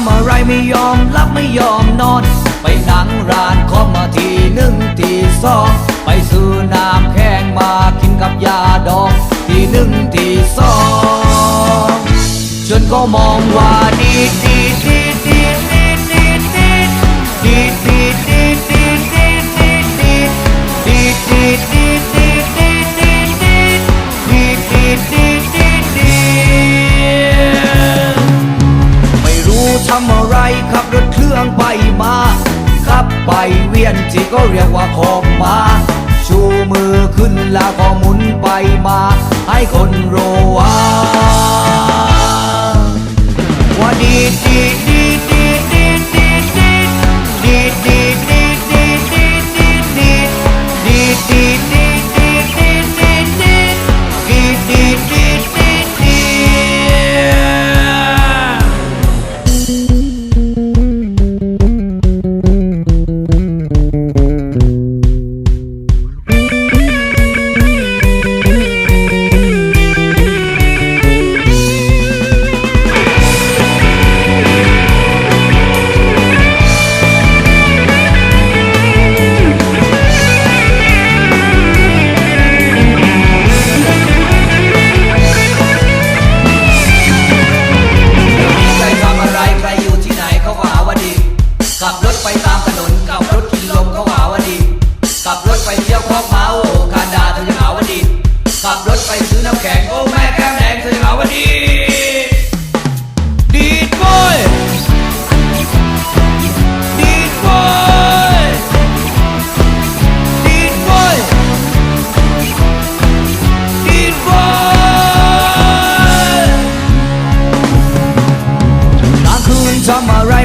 ำอะไรไม่ยอมรับไม่ยอมนอน ไปหนังร้านขอมาทีหนึ่งทีสอง ไปซื้อน้ำแข้งมากินกับยาดอง ทีหนึ่งทีสองจนก็มองว่าดีดีดีดีดีดีดีดี เวียนที่ก็เรียกว่าขอบมา ชูมือขึ้นแล้วก็หมุนไปมา ให้คนรู้ว่าว่า รถไปตามถนนขับรถกินลมเขาก็หาว่าดีขับรถไปเที่ยวคอกเมาโอ้คาดาเธอจะหาว่าดีขับรถไปซื้อน้ำแข็งโอ้แม่แก้มแดงเธอจะหาว่าดี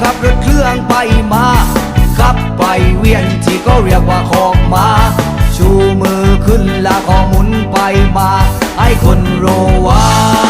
ขับรถเครื่องไปมาขับไปเวียนที่ก็เรียกว่าขอกมา ชูมือขึ้นแล้วก็หมุนไปมา ให้คนรู้ว่า